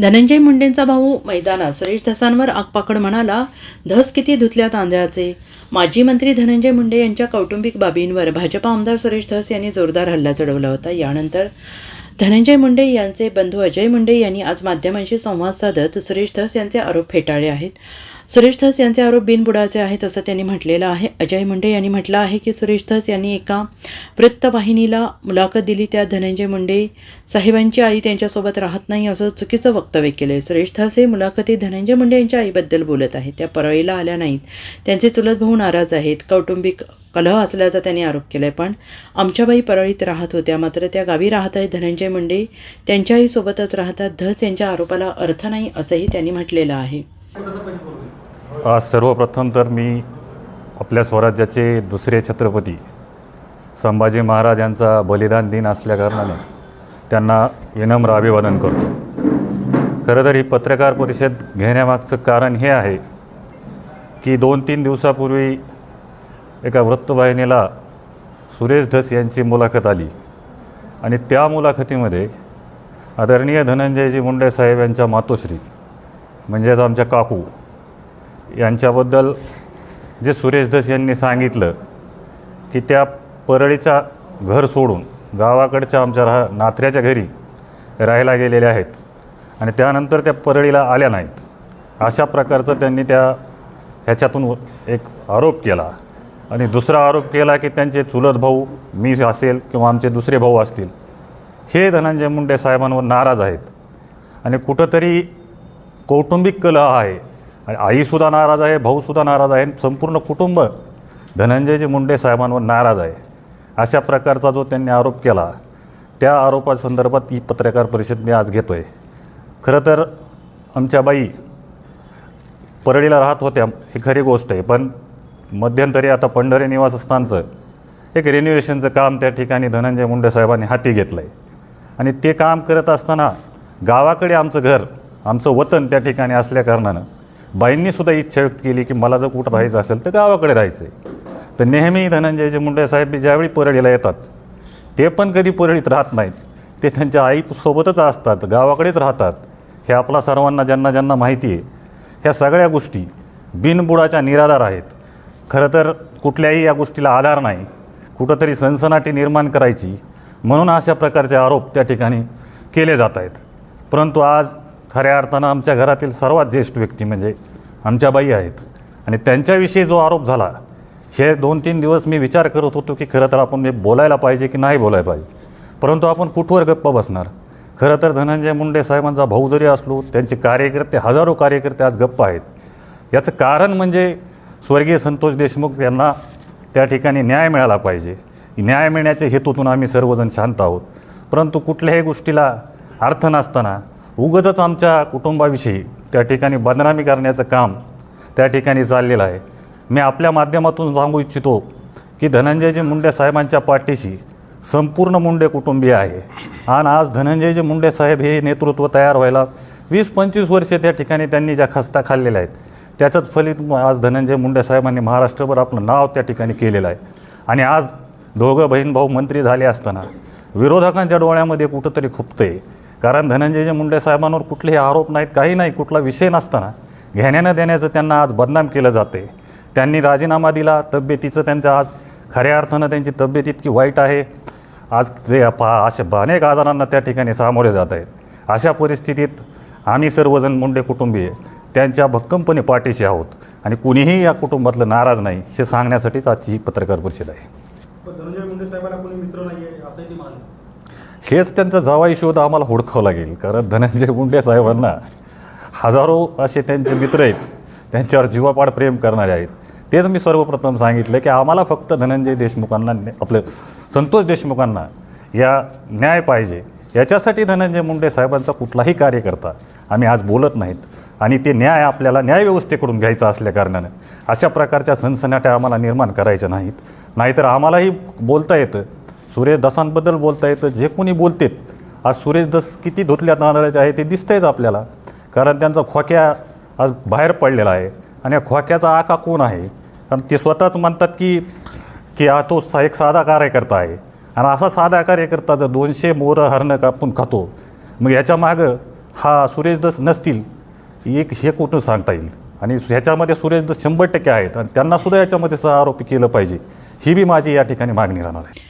धनंजय मुंडेंचा भाऊ मैदानात सुरेश धसांवर आगपाकड म्हणाला धस किती धुतल्या तांदळाचे? माजी मंत्री धनंजय मुंडे यांच्या कौटुंबिक बाबींवर भाजपा आमदार सुरेश धस यांनी जोरदार हल्ला चढवला होता. यानंतर धनंजय मुंडे यांचे बंधू अजय मुंडे यांनी आज माध्यमांशी संवाद साधत सुरेश धस यांचे आरोप फेटाळले आहेत. सुरेश धस यांचे आरोप बिनबुडाचे आहेत असं त्यांनी म्हटलेलं आहे. अजय मुंडे यांनी म्हटलं आहे की सुरेश धस यांनी एका वृत्तवाहिनीला मुलाखत दिली. त्या धनंजय मुंडे साहेबांची आई त्यांच्यासोबत राहत नाही असं चुकीचं वक्तव्य केलं आहे सुरेश धस हे मुलाखतीत धनंजय मुंडे यांच्या आईबद्दल बोलत आहेत. त्या परळीला आल्या नाहीत. त्यांचे चुलत भाऊ नाराज आहेत. कौटुंबिक कलह असल्याचा त्यांनी आरोप केला आहे पण आमच्या बाई परळीत राहत होत्या. मात्र त्या गावी राहत आहेत धनंजय मुंडे. त्यांच्या आईसोबतच राहतात. धस यांच्या आरोपाला अर्थ नाही असंही त्यांनी म्हटलेलं आहे. आज सर्वप्रथम तर मी आपल्या स्वराज्याचे दुसरे छत्रपती संभाजी महाराज यांचा बलिदान दिन असल्याकारणाने त्यांना विनम्र अभिवादन करतो. खरं तर ही पत्रकार परिषद घेण्यामागचं कारण हे आहे की दोन तीन दिवसापूर्वी एका वृत्तवाहिनीला सुरेश धस यांची मुलाखत आली आणि त्या मुलाखतीमध्ये आदरणीय धनंजयजी मुंडे साहेब यांच्या मातोश्री म्हणजेच आमच्या काकू यांच्याबद्दल जे सुरेश धस यांनी सांगितलं की त्या परळीचा घर सोडून गावाकडच्या आमच्या राह नाथऱ्याच्या घरी राहायला गेलेल्या आहेत आणि त्यानंतर त्या परळीला आल्या नाहीत. अशा प्रकारचं त्यांनी त्या ह्याच्यातून एक आरोप केला आणि दुसरा आरोप केला की त्यांचे चुलत भाऊ मी असेल किंवा आमचे दुसरे भाऊ असतील हे धनंजय मुंडे साहेबांवर नाराज आहेत. आणि कुठंतरी कौटुंबिक कलह आहे. आणि आईसुद्धा नाराज आहे भाऊसुद्धा नाराज आहे संपूर्ण कुटुंब धनंजयजी मुंडे साहेबांवर नाराज आहे. अशा प्रकारचा जो त्यांनी आरोप केला त्या आरोपासंदर्भात ही पत्रकार परिषद मी आज घेतो आहे खरं तर आमच्या बाई परळीला राहत होत्या ही खरी गोष्ट आहे. पण मध्यंतरी आता पंढरी निवासस्थानचं एक रिन्युएशनचं काम त्या ठिकाणी धनंजय मुंडे साहेबांनी हाती घेतलं आहे आणि ते काम करत असताना गावाकडे आमचं घर आमचं वतन त्या ठिकाणी असल्याकारणानं बाईंनीसुद्धा इच्छा व्यक्त केली की मला जर कुठं राहायचं असेल तर गावाकडे राहायचं आहे तर नेहमी धनंजयचे मुंडे साहेब ज्यावेळी परळीला येतात ते पण कधी परळीत राहत नाहीत. ते त्यांच्या आईसोबतच असतात गावाकडेच राहतात. हे आपला सर्वांना ज्यांना ज्यांना माहिती आहे ह्या सगळ्या गोष्टी बिनबुडाच्या निराधार आहेत. खरं तर कुठल्याही या गोष्टीला आधार नाही. कुठंतरी सनसनाटी निर्माण करायची म्हणून अशा प्रकारचे आरोप त्या ठिकाणी केले जात आहेत. परंतु आज खऱ्या अर्थानं आमच्या घरातील सर्वात ज्येष्ठ व्यक्ती म्हणजे आमच्या बाई आहेत. आणि त्यांच्याविषयी जो आरोप झाला हे दोन तीन दिवस मी विचार करत होतो की खरं तर आपण बोलायला पाहिजे की नाही बोलायला पाहिजे. परंतु आपण कुठवर गप्प बसणार? खरं तर धनंजय मुंडे साहेबांचा भाऊ जरी असलो त्यांचे कार्यकर्ते हजारो कार्यकर्ते आज गप्प आहेत. याचं कारण म्हणजे स्वर्गीय संतोष देशमुख यांना त्या ठिकाणी न्याय मिळाला पाहिजे. न्याय मिळण्याच्या हेतूतून आम्ही सर्वजण शांत आहोत. परंतु कुठल्याही गोष्टीला अर्थ नसताना उगतच आमच्या कुटुंबाविषयी त्या ठिकाणी बदनामी करण्याचं काम त्या ठिकाणी चाललेलं आहे. मी आपल्या माध्यमातून सांगू इच्छितो की धनंजयजी मुंडे साहेबांच्या पाठीशी संपूर्ण मुंडे कुटुंबीय आहे. आणि आज धनंजयजी मुंडे साहेब हे नेतृत्व तयार व्हायला वीस पंचवीस वर्षे त्या ठिकाणी त्यांनी ज्या खस्ता खाल्लेल्या आहेत त्याचंच फलित आज धनंजय मुंडे साहेबांनी महाराष्ट्रभर आपलं नाव त्या ठिकाणी केलेलं आहे. आणि आज दोघं बहीण भाऊ मंत्री झाले असताना विरोधकांच्या डोळ्यामध्ये कुठंतरी खुपतं आहे कारण धनंजयजी मुंडे साहेबांवर कुठलेही आरोप नाहीत काही नाही कुठला विषय नसताना. घेण्यानं देण्याचं त्यांना आज बदनाम केलं जाते त्यांनी राजीनामा दिला तब्येतीचं त्यांचं आज खऱ्या अर्थानं त्यांची तब्येत इतकी वाईट आहे. आज ते पा अशा अनेक आजारांना त्या ठिकाणी सामोरे जात आहेत. अशा परिस्थितीत आम्ही सर्वजण मुंडे कुटुंबीय त्यांच्या भक्कमपणे पाठीशी आहोत आणि कुणीही या कुटुंबातलं नाराज नाही हे सांगण्यासाठीच आजची ही पत्रकार परिषद आहे. धनंजय मुंडे साहेबांना कोणी मित्र नाही आहे असंही ते म्हणाले. हेच त्यांचा जवाई शोध आम्हाला हुडकावं लागेल. कारण धनंजय मुंडे साहेबांना हजारो असे त्यांचे मित्र आहेत त्यांच्यावर जीवापाड प्रेम करणारे आहेत. तेच मी सर्वप्रथम सांगितलं की आम्हाला फक्त धनंजय देशमुखांना आपलं संतोष देशमुखांना या न्याय पाहिजे. याच्यासाठी धनंजय मुंडे साहेबांचा कुठलाही कार्यकर्ता आम्ही आज बोलत नाहीत. आणि ते न्याय आपल्याला न्यायव्यवस्थेकडून घ्यायचा असल्याकारणानं अशा प्रकारच्या सनसनाट्या आम्हाला निर्माण करायच्या नाहीत. नाहीतर आम्हालाही बोलता येतं. सुरेश दसांबद्दल बोलता येतं जे कोणी बोलतेत आज सुरेश दस किती धुतल्या तांदळाचे आहे ते दिसतंयच आपल्याला. कारण त्यांचा खोक्या आज बाहेर पडलेला आहे. आणि या खोक्याचा आका कोण आहे? कारण ते स्वतःच म्हणतात की की हा तो सा- एक साधा कार्यकर्ता आहे. आणि असा साधा कार्यकर्ता जर दोनशे मोरं हरणं कापून खातो मग याच्या मागं हा सुरेश दस नसतील एक हे कुठून सांगता येईल? आणि ह्याच्यामध्ये सुरेश दस शंभर टक्के आहेत आणि त्यांनासुद्धा याच्यामध्ये सह आरोपी केलं पाहिजे. ही बी माझी या ठिकाणी मागणी राहणार आहे.